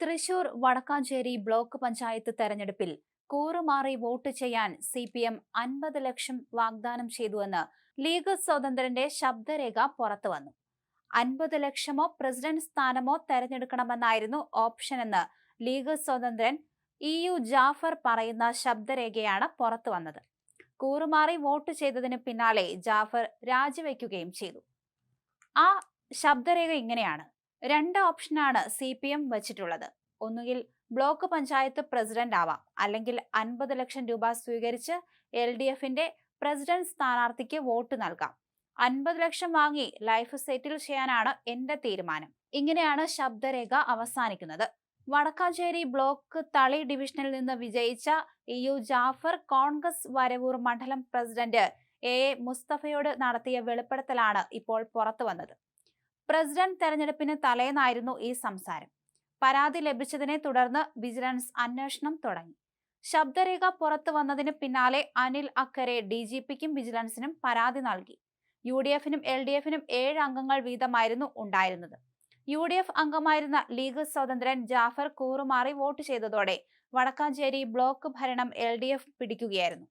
Thrissur Vadakkanchery block panchayat തെരഞ്ഞെടുപ്പിൽ കൂറുമാറി vote ചെയ്യാൻ സി പി എം അൻപത് ലക്ഷം വാഗ്ദാനം ചെയ്തുവെന്ന് ലീഗ് സ്വതന്ത്രന്റെ ശബ്ദരേഖ പുറത്തുവന്നു. അൻപത് ലക്ഷമോ പ്രസിഡന്റ് സ്ഥാനമോ തെരഞ്ഞെടുക്കണമെന്നായിരുന്നു ഓപ്ഷനെന്ന് ലീഗ് സ്വതന്ത്രൻ ഇ യു ജാഫർ പറയുന്ന ശബ്ദരേഖയാണ് പുറത്തുവന്നത്. കൂറുമാറി വോട്ട് ചെയ്തതിന് പിന്നാലെ ജാഫർ രാജിവെക്കുകയും ചെയ്തു. ആ ശബ്ദരേഖ ഇങ്ങനെയാണ്. രണ്ട് ഓപ്ഷനാണ് സി പി എം വച്ചിട്ടുള്ളത്. ഒന്നുകിൽ ബ്ലോക്ക് പഞ്ചായത്ത് പ്രസിഡന്റ് ആവാം. അല്ലെങ്കിൽ അൻപത് ലക്ഷം രൂപ സ്വീകരിച്ച് എൽ ഡി എഫിന്റെ പ്രസിഡന്റ് സ്ഥാനാർത്ഥിക്ക് വോട്ട് നൽകാം. അൻപത് ലക്ഷം വാങ്ങി ലൈഫ് സെറ്റിൽ ചെയ്യാനാണ് എന്റെ തീരുമാനം. ഇങ്ങനെയാണ് ശബ്ദരേഖ അവസാനിക്കുന്നത്. വടക്കാഞ്ചേരി ബ്ലോക്ക് തളി ഡിവിഷനിൽ നിന്ന് വിജയിച്ച ഇ യു ജാഫർ കോൺഗ്രസ് വരവൂർ മണ്ഡലം പ്രസിഡന്റ് എ എ മുസ്തഫയോട് നടത്തിയ വെളിപ്പെടുത്തലാണ് ഇപ്പോൾ പുറത്തു വന്നത് പ്രസിഡന്റ് തെരഞ്ഞെടുപ്പിന് തലേന്നായിരുന്നു ഈ സംസാരം. പരാതി ലഭിച്ചതിനെ തുടർന്ന് വിജിലൻസ് അന്വേഷണം തുടങ്ങി. ശബ്ദരേഖ പുറത്തു വന്നതിന് പിന്നാലെ അനിൽ അക്കരെ ഡി ജി പിക്കും വിജിലൻസിനും പരാതി നൽകി. യു ഡി എഫിനും എൽ ഡി എഫിനും ഏഴ് അംഗങ്ങൾ വീതമായിരുന്നു ഉണ്ടായിരുന്നത്. യു ഡി എഫ് അംഗമായിരുന്ന ലീഗ് സ്വതന്ത്രൻ ജാഫർ കൂറുമാറി വോട്ട് ചെയ്തതോടെ വടക്കാഞ്ചേരി ബ്ലോക്ക് ഭരണം എൽ ഡി എഫ് പിടിക്കുകയായിരുന്നു.